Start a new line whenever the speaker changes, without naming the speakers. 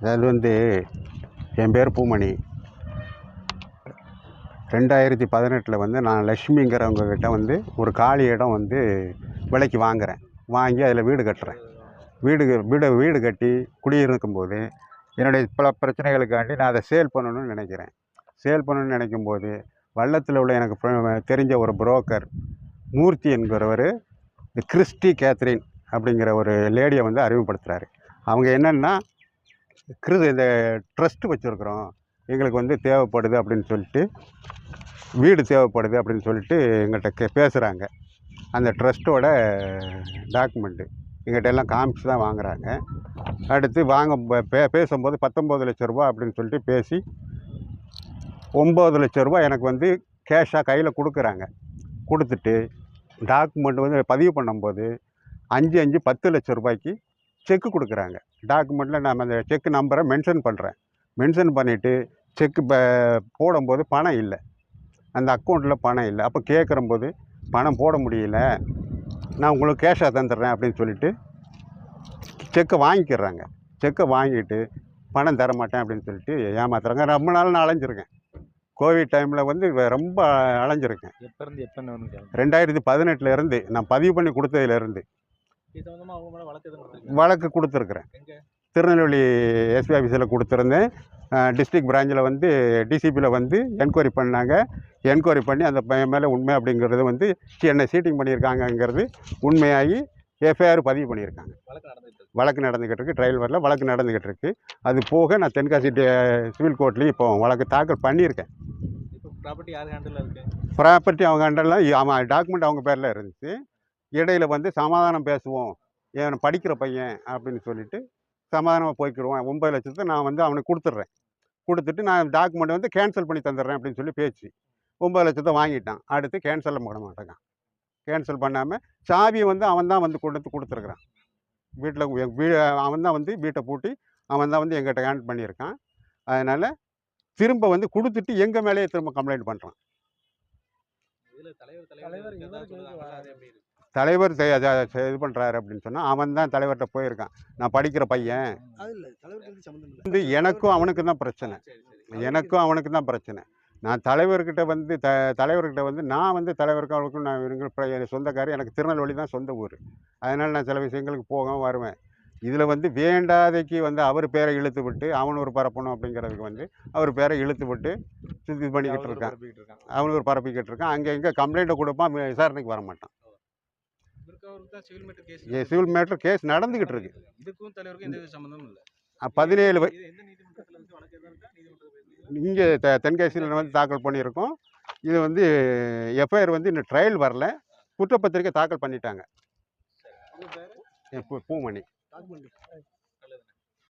அதாவது வந்து என் பேர் பூமணி. ரெண்டாயிரத்தி பதினெட்டில் வந்து நான் லக்ஷ்மிங்கிறவங்கக்கிட்ட வந்து ஒரு காலி இடம் வந்து விலைக்கு வாங்குகிறேன் வாங்கி அதில் வீடு கட்டுறேன். வீடு வீடு வீடு கட்டி குடியிருக்கும்போது என்னுடைய பல பிரச்சனைகளுக்காண்டி நான் அதை சேல் பண்ணணும்னு நினைக்கிறேன். சேல் பண்ணணும்னு நினைக்கும் போது வள்ளத்தில் உள்ள எனக்கு தெரிஞ்ச ஒரு புரோக்கர் மூர்த்தி என்கிறவர் இந்த கிறிஸ்டி கேத்ரின் அப்படிங்கிற ஒரு லேடியை வந்து அறிமுகப்படுத்துகிறாரு அவங்க என்னென்னா கிருது இந்த ட்ரஸ்ட்டு வச்சுருக்குறோம். எங்களுக்கு வந்து தேவைப்படுது அப்படின்னு சொல்லிட்டு வீடு தேவைப்படுது அப்படின்னு சொல்லிட்டு எங்கள்கிட்ட கே பேசுகிறாங்க அந்த ட்ரஸ்ட்டோட டாக்குமெண்ட்டு எங்கள்கிட்ட எல்லாம் காமிச்சு தான் வாங்குறாங்க. அடுத்து வாங்க பே பேசும்போது பத்தொம்பது லட்ச ரூபா அப்படின்னு சொல்லிட்டு பேசி ஒம்பது லட்ச ரூபா எனக்கு வந்து கேஷாக கையில் கொடுக்குறாங்க. கொடுத்துட்டு டாக்குமெண்ட் வந்து பதிவு பண்ணும்போது அஞ்சு அஞ்சு பத்து லட்ச ரூபாய்க்கு செக்கு கொடுக்குறாங்க. டாக்குமெண்ட்டில் நான் அந்த செக் நம்பரை மென்ஷன் பண்ணுறேன் மென்ஷன் பண்ணிவிட்டு செக்கு போடும்போது பணம் இல்லை. அந்த அக்கௌண்ட்டில் பணம் இல்லை. அப்போ கேட்குறம்போது பணம் போட முடியல. நான் உங்களுக்கு கேஷாக தந்துடுறேன் அப்படின்னு சொல்லிட்டு செக்கை வாங்கிக்கிறாங்க. செக்கை வாங்கிட்டு பணம் தர மாட்டேன் அப்படின்னு சொல்லிட்டு ஏமாத்துறாங்க. ரொம்ப நாள் நான் அலைஞ்சிருக்கேன். கோவிட் டைமில் வந்து ரொம்ப அலைஞ்சிருக்கேன்.
எப்ப இருந்து எப்ப
ரெண்டாயிரத்தி பதினெட்டுல இருந்து நான் பதிவு பண்ணி கொடுத்ததுலேருந்து
இது சம்பந்தமா அவங்க மேல வழக்கு
கொடுத்துருக்குறேன். திருநெல்வேலி எஸ்பி ஆஃபீஸில் கொடுத்துருந்தேன். டிஸ்ட்ரிக்ட் பிரான்ச்சில் வந்து டிசிபியில் வந்து என்கொயரி பண்ணாங்க. என்கொயரி பண்ணி அந்த பையன் மேலே உண்மை அப்படிங்கிறது வந்து என்னை சீட்டிங் பண்ணியிருக்காங்கங்கிறது உண்மையாகி எஃப்ஐஆர் பதிவு பண்ணியிருக்காங்க.
வழக்கு
நடந்துக்கிட்டு இருக்கு. ட்ரையல் வரல வழக்கு நடந்துக்கிட்டு இருக்கு. அது போக நான் தென்காசி சிவில் கோர்ட்லேயும் இப்போ வழக்கு தாக்கல் பண்ணியிருக்கேன்.
ப்ராப்பர்ட்டி
அவங்க அண்டர்லாம் ஆமாம் டாக்குமெண்ட் அவங்க பேரில் இருந்துச்சு. இடையில வந்து சமாதானம் பேசுவோம் ஏன் படிக்கிற பையன் அப்படின்னு சொல்லிட்டு சமாதானமாக போய்க்கிடுவோம் ஒன்பது லட்சத்தை நான் வந்து அவனுக்கு கொடுத்துட்றேன் கொடுத்துட்டு நான் டாக்குமெண்ட் வந்து கேன்சல் பண்ணி தந்துடுறேன் அப்படின்னு சொல்லி பேச்சு ஒம்பது லட்சத்தை வாங்கிட்டான் அடுத்து கேன்சல் பண்ண மாட்டேங்கான் கேன்சல் பண்ணாமல் சாவியை வந்து அவன் தான் வந்து கொண்டு வந்து கொடுத்துருக்குறான் வீட்டில் வீ அவன் தான் வந்து வீட்டை பூட்டி அவன் தான் வந்து எங்கிட்ட ஹேண்ட் பண்ணியிருக்கான் அதனால் திரும்ப வந்து கொடுத்துட்டு எங்கள் மேலேயே திரும்ப கம்ப்ளைண்ட் பண்ணுறான்
தலைவர்
தலைவர்
தலைவர்
இது பண்ணுறாரு அப்படின்னு சொன்னால் அவன் தான் தலைவர்கிட்ட போயிருக்கான். நான் படிக்கிற பையன்.
அது இல்லை தலைவருக்கு வந்து
எனக்கும் அவனுக்கும் தான் பிரச்சனை.
சரி சரி.
எனக்கும் அவனுக்கு தான் பிரச்சனை. நான் தலைவர்கிட்ட வந்து த தலைவர்கிட்ட வந்து நான் வந்து தலைவருக்கு அவனுக்கும் நான் இவங்க என் சொந்தக்காரர் எனக்கு திருநெல்வேலி தான் சொந்த ஊர். அதனால் நான் சில விஷயங்களுக்கு போகவும் வருவேன். இதில் வந்து வேண்டாதைக்கு வந்து அவர் பேரை இழுத்து விட்டு அவன் ஒரு பரப்பணும் அப்படிங்கிறதுக்கு வந்து அவர் பேரை இழுத்து விட்டு இது பண்ணிக்கிட்டு இருக்கான். அவனுக்கு ஒரு பரப்பிக்கிட்டு இருக்கான். அங்கே எங்கே கம்ப்ளைண்ட்டை கொடுப்பான் விசாரணைக்கு வர மாட்டான்
சிவில் மேட்டர் கேஸ்
நடந்துக்கிட்டு இருக்கு.
இதுக்கும் தலைவருக்கும் எந்த வித சம்மந்தமும் இல்லை.
அஹ் பதினேழு இங்கே தெ தென்காசியில் வந்து தாக்கல் பண்ணியிருக்கோம். இது வந்து எஃப்ஐஆர் வந்து இன்னும் ட்ரையல் வரல. குற்றப்பத்திரிக்கை தாக்கல் பண்ணிட்டாங்க. பூமணி.